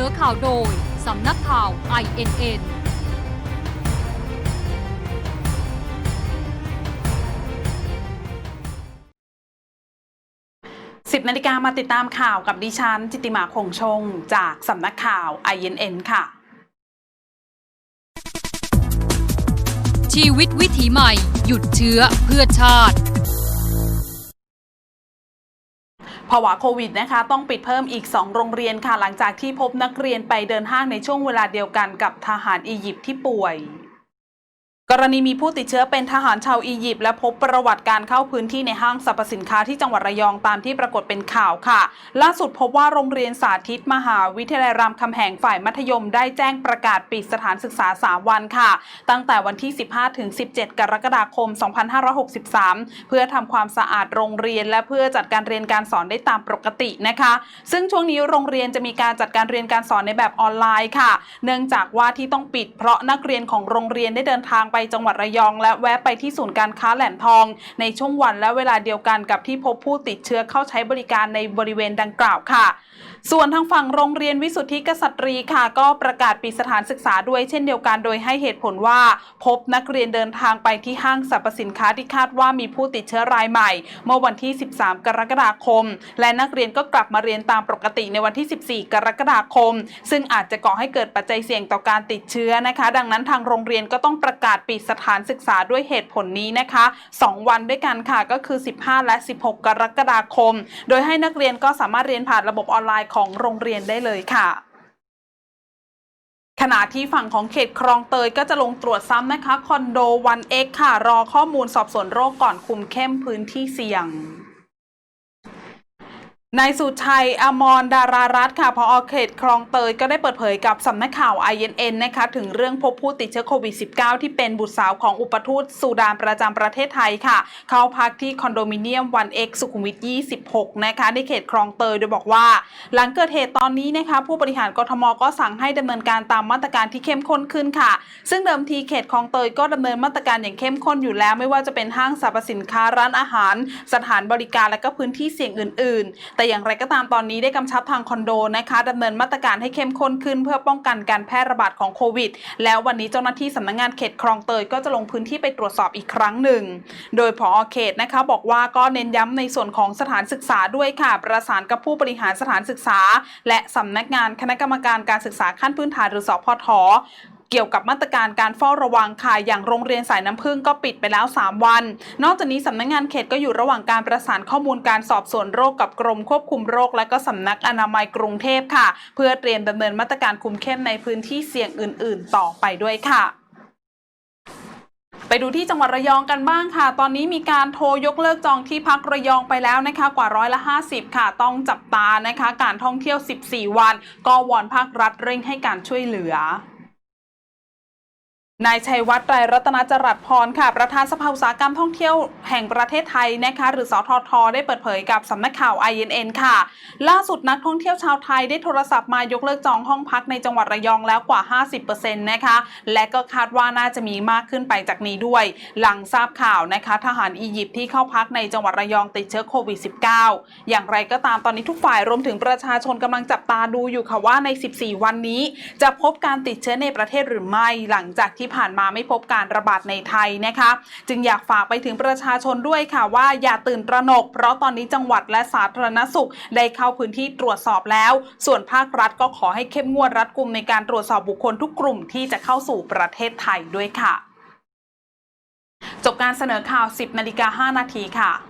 นอข่าวโดย สำนักข่าว INN 10นาฬิกามาติดตามข่าวกับดิฉัน จิตติมาคงชง จากสำนักข่าว INN ค่ะ ชีวิตวิถีใหม่ หยุดเชื้อเพื่อชาติ ภาวะโควิดนะคะต้องปิดเพิ่มอีก 2 โรงเรียนค่ะ หลังจากที่พบนักเรียนไปเดินห้างในช่วงเวลาเดียวกันกับทหารอียิปต์ที่ป่วย กรณีมีผู้ติดเชื้อเป็นทหารชาวอียิปต์และพบประวัติการเข้าพื้นที่ในห้างสรรพสินค้าที่จังหวัดระยองตามที่ปรากฏเป็นข่าวค่ะ ล่าสุดพบว่าโรงเรียนสาธิตมหาวิทยาลัยรามคำแหงฝ่ายมัธยมได้แจ้งประกาศปิดสถานศึกษา 3 วันค่ะ ตั้งแต่วันที่ 15 ถึง 17 กรกฎาคม 2563 เพื่อทำความสะอาดโรงเรียน และเพื่อจัดการเรียนการสอนได้ตามปกตินะคะ ซึ่งช่วงนี้โรงเรียนจะมีการจัดการเรียนการสอนในแบบออนไลน์ค่ะ เนื่องจากว่าที่ต้องปิดเพราะนักเรียนของโรงเรียนได้เดินทางไปจังหวัดระยอง และแวะไปที่ศูนย์การค้าแหลมทอง ในช่วงวันและเวลาเดียวกันกับที่พบผู้ติดเชื้อเข้าใช้บริการในบริเวณดังกล่าวค่ะ ส่วนทางฝั่งโรงเรียนวิสุทธิกษัตรีค่ะ ก็ประกาศปิดสถานศึกษาด้วยเช่นเดียวกัน โดยให้เหตุผลว่า พบนักเรียนเดินทางไปที่ห้างสรรพสินค้าที่คาดว่ามีผู้ติดเชื้อรายใหม่ เมื่อวันที่ 13 กรกฎาคม และนักเรียนก็กลับมาเรียนตามปกติในวันที่ 14 กรกฎาคม ซึ่งอาจจะก่อให้เกิดปัจจัยเสี่ยงต่อการติดเชื้อนะคะ ดังนั้นทางโรงเรียนก็ต้องประกาศปิดสถานศึกษาด้วยเหตุผลนี้นะคะ 2 วันด้วยกันค่ะก็คือ 15 และ 16 กรกฎาคม โดยให้นักเรียนก็สามารถเรียนผ่านระบบออนไลน์ของโรงเรียนได้เลยค่ะขณะที่ฝั่งของเขตคลองเตยก็จะลงตรวจซ้ำนะคะคอนโดวันเอ็กค่ะ รอข้อมูลสอบสวนโรคก่อนคุมเข้มพื้นที่เสี่ยง นายสุชัย อมร ดารารัตน์ค่ะ พออเขตคลองเตย ก็ได้เปิดเผยกับสำนักข่าว INN นะคะ ถึงเรื่องพบผู้ติดเชื้อโควิด -19 ที่เป็นบุตรสาวของอุปทูตสูดานประจำประเทศไทยค่ะ เข้าพักที่คอนโดมิเนียมวันเอ็กสุขุมวิท 26 นะคะ ในเขตคลองเตย โดยบอกว่า หลังเกิดเหตุตอนนี้นะคะ ผู้บริหารกทม ก็สั่งให้ดำเนินการตามมาตรการที่เข้มข้นขึ้นค่ะ ซึ่งเดิมทีเขตคลองเตยก็ดำเนินมาตรการอย่างเข้มข้นอยู่แล้ว ไม่ว่าจะเป็นห้างสรรพสินค้าร้านอาหาร สถานบริการและก็พื้นที่เสี่ยงอื่น ๆแต่อย่างไรก็ตามตอนนี้ได้กำชับทางคอนโดนะคะดำเนินมาตรการให้เข้มข้นขึ้น เพื่อป้องกันการแพร่ระบาดของโควิด แล้ววันนี้เจ้าหน้าที่สำนักงานเขตคลองเตยก็จะลงพื้นที่ไปตรวจสอบอีกครั้งหนึ่ง โดยผอเขตนะคะบอกว่าก็เน้นย้ำในส่วนของสถานศึกษาด้วยค่ะ ประสานกับผู้บริหารสถานศึกษา และสำนักงานคณะกรรมการการศึกษาขั้นพื้นฐานหรือสพท เกี่ยวกับมาตรการการเฝ้าระวังค่ะอย่างโรงเรียนสายน้ำพึ่งก็ปิดไปแล้ว 3 วัน นอกจากนี้สำนักงานเขตก็อยู่ระหว่างการประสานข้อมูลการสอบสวนโรคกับกรมควบคุมโรค และก็สำนักอนามัยกรุงเทพค่ะ เพื่อเตรียมดำเนินมาตรการคุมเข้มในพื้นที่เสี่ยงอื่น ๆ ต่อไปด้วยค่ะไปดูที่จังหวัดระยองกันบ้างค่ะ ตอนนี้มีการโทรยกเลิกจองที่พักระยองไปแล้วนะคะ กว่าร้อยละ 50 ค่ะ ต้องจับตานะคะ การท่องเที่ยว 14 วัน ก็วอนภาครัฐเร่งให้การช่วยเหลือ นายชัยวัฒน์ไตรรัตนจรัสพรค่ะ ประธานสภาอุตสาหกรรมท่องเที่ยวแห่งประเทศไทยนะคะ หรือสทท ได้เปิดเผยกับสำนักข่าว INN ค่ะ ล่าสุดนักท่องเที่ยวชาวไทยได้โทรศัพท์มายกเลิกจองห้องพักในจังหวัดระยองแล้วกว่า 50%นะคะ และก็คาดว่าน่าจะมีมากขึ้นไปจากนี้ด้วย หลังทราบข่าวนะคะ ทหารอียิปต์ที่เข้าพักในจังหวัดระยองติดเชื้อโควิด -19 อย่างไรก็ตามตอนนี้ทุกฝ่ายรวมถึงประชาชนกำลังจับตาดูอยู่ค่ะว่าใน 14 วันนี้ จะพบการติดเชื้อในประเทศหรือไม่หลังจากที่ผ่านมาไม่พบการระบาดในไทยนะคะ จึงอยากฝากไปถึงประชาชนด้วยค่ะว่าอย่าตื่นตระหนก เพราะตอนนี้จังหวัดและสาธารณสุขได้เข้าพื้นที่ตรวจสอบแล้ว ส่วนภาครัฐก็ขอให้เข้มงวดรัดกุมในการตรวจสอบบุคคลทุกกลุ่มที่จะเข้าสู่ประเทศไทยด้วยค่ะ จบการเสนอข่าว 10นาฬิกา5นาทีค่ะ